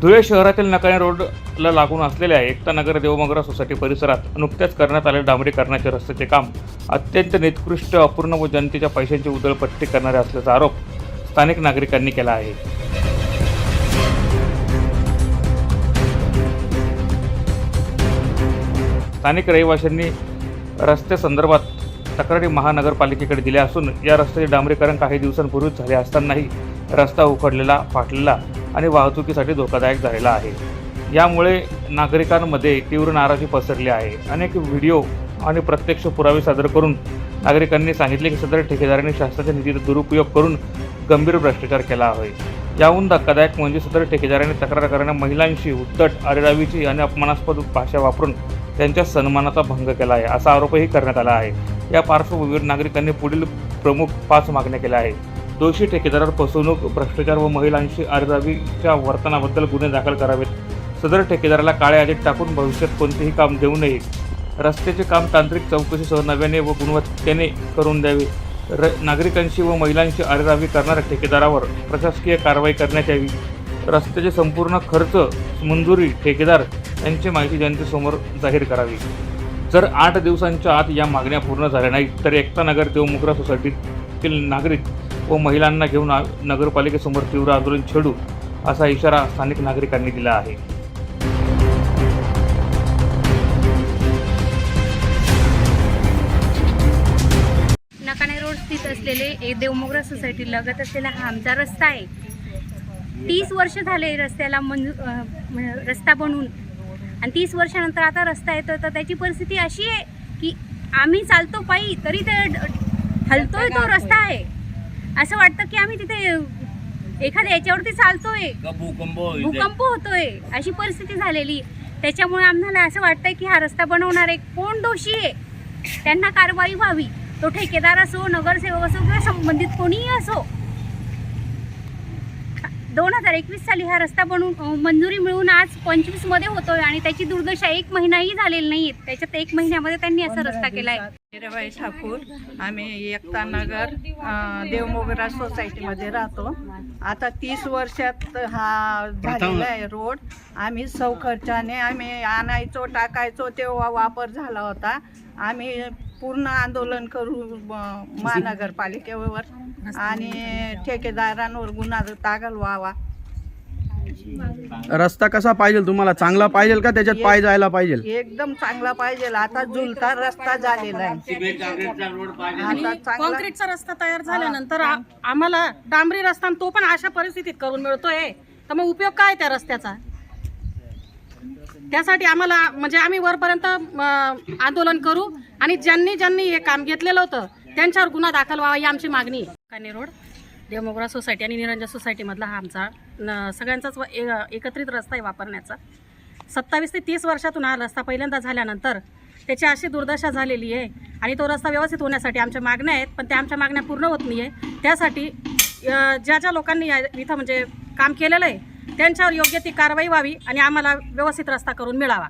धुळे शहरातील नकाने रोडला लागून असलेल्या एकता नगर देवमगरा सोसायटी परिसरात नुकत्याच करण्यात आलेले डांबरीकरणाचे रस्त्याचे काम अत्यंत निकृष्ट अपूर्ण व जनतेच्या पैशांची उधळपट्टी करणारे असल्याचा आरोप स्थानिक नागरिकांनी केला आहे. स्थानिक रहिवाशांनी रस्त्यासंदर्भात तक्रारी महानगरपालिकेकडे दिल्या असून या रस्त्याचे डांबरीकरण काही दिवसांपूर्वीच झाले असतानाही रस्ता उखडलेला फाटलेला आणि वाहतुकीसाठी धोकादायक झालेला आहे. यामुळे नागरिकांमध्ये तीव्र नाराजी पसरली आहे. अनेक व्हिडिओ आणि प्रत्यक्ष पुरावे सादर करून नागरिकांनी सांगितले की सदर ठेकेदारांनी शासनाच्या निधीचा दुरुपयोग करून गंभीर भ्रष्टाचार केला आहे. याहून धक्कादायक म्हणजे सदर ठेकेदारांनी तक्रार करणाऱ्या महिलांशी उद्धट आरेरावीची आणि अपमानास्पद भाषा वापरून त्यांच्या सन्मानाचा भंग केला आहे असा आरोपही करण्यात आला आहे. या पार्श्वभूमीवर नागरिकांनी पुढील प्रमुख पाच मागण्या केल्या आहेत. दोषी ठेकेदारावर फसवणूक भ्रष्टाचार व महिलांशी आरेरावीच्या वर्तनाबद्दल गुन्हे दाखल करावेत. सदर ठेकेदाराला काळे यादीत टाकून भविष्यात कोणतेही काम देऊ नये. रस्त्याचे काम तांत्रिक चौकशीसह नव्याने व गुणवत्तेने करून द्यावे. र नागरिकांशी व महिलांशी आरेरावी करणाऱ्या ठेकेदारावर प्रशासकीय कारवाई करण्यात यावी. रस्त्याचे संपूर्ण खर्च मंजुरी ठेकेदार यांची माहिती जनतेसमोर जाहीर करावी. जर आठ दिवसांच्या आत या मागण्या पूर्ण झाल्या नाहीत तर एकता नगर देवमुद्रा सोसायटीतील नागरिक व महिलांना घेऊन नगरपालिकेसमोर तीव्र आंदोलन छेडू असा इशारा स्थानिक नागरिकांनी दिला आहे. नकाने रोड स्थित असलेले देवमोगरा सोसायटी लगत असलेला हा आमचा रस्ता आहे. तीस वर्ष झाले रस्त्याला मंजू रस्ता बनवून आणि तीस वर्षानंतर आता रस्ता येतो तर त्याची परिस्थिती अशी आहे की आम्ही चालतो पायी तरी ते हलतोय तो रस्ता आहे. असं वाटतं की आम्ही तिथे एखाद्या याच्यावरती चालतोय. भूकंप होतोय. अशी परिस्थिती झालेली. त्याच्यामुळे आम्हाला असं वाटतंय की हा रस्ता बनवणारे कोण दोषी आहे? त्यांना कारवाई व्हावी. तो ठेकेदार असो नगरसेवक असो किंवा संबंधित कोणीही असो. दोन हजार एकवीस साली हा रस्ता बनवून मंजुरी मिळून आज पंचवीसमध्ये होतोय आणि त्याची दुर्दशा एक महिनाही झालेली नाही त्याच्यात एक महिन्यामध्ये त्यांनी असा रस्ता केलाय. मीराबाई ठाकूर आम्ही एकता नगर देवमोगरा सोसायटीमध्ये राहतो. आता तीस वर्षात हा झालेला आहे रोड. आम्ही सौ खर्चाने आम्ही आणायचो टाकायचो तेव्हा वापर झाला होता. आम्ही पूर्ण आंदोलन करू महानगरपालिकेवर आणि ठेकेदारांवर गुन्हा दाखल व्हावा. रस्ता कसा पाहिजे? तुम्हाला चांगला पाहिजे का त्याच्यात पाय जायला पाहिजे? एकदम चांगला पाहिजे. आता झुलता रस्ता झालेला आहे. आता चांगला कॉन्क्रीटचा रस्ता तयार झाल्यानंतर आ- आम्हाला डांबरी रस्ता आणि तो पण अशा परिस्थितीत करून मिळतोय. तर मग उपयोग काय त्या रस्त्याचा? त्यासाठी आम्हाला म्हणजे आम्ही वरपर्यंत आंदोलन करू आणि ज्यांनी ज्यांनी हे काम घेतलेलं होतं त्यांच्यावर गुन्हा दाखल व्हावा ही आमची मागणी काने रोड देवमोगरा सोसायटी आणि निरंजन सोसायटीमधला हा आमचा न- सगळ्यांचाच व- एकत्रित रस्ता आहे वापरण्याचा. सत्तावीस ते तीस वर्षातून हा रस्ता पहिल्यांदा झाल्यानंतर त्याची अशी दुर्दशा झालेली आहे आणि तो रस्ता व्यवस्थित होण्यासाठी आमच्या मागण्या आहेत पण त्या आमच्या मागण्या पूर्ण होत नाही आहे त्यासाठी ज्या ज्या लोकांनी इथं म्हणजे काम केलेलं आहे त्यांच्यावर योग्य ती कार्रवाई व्हावी आणि आम्हाला व्यवस्थित रस्ता करून मिळावा.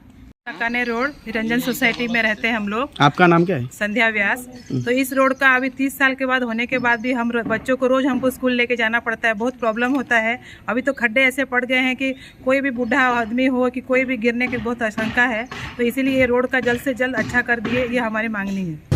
काने रोड निरंजन सोसाइटी में रहते हैं हम लोग. आपका नाम क्या है? संध्या व्यास. तो इस रोड का अभी तीस साल के बाद होने के बाद भी हम बच्चों को रोज हमको स्कूल लेके जाना पड़ता है बहुत प्रॉब्लम होता है। अभी तो खड्डे ऐसे पड़ गए हैं कि कोई भी बूढ़ा आदमी हो कि कोई भी गिरने की बहुत आशंका है तो इसीलिए ये रोड का जल्द से जल्द अच्छा कर दिए ये हमारी मांगनी है।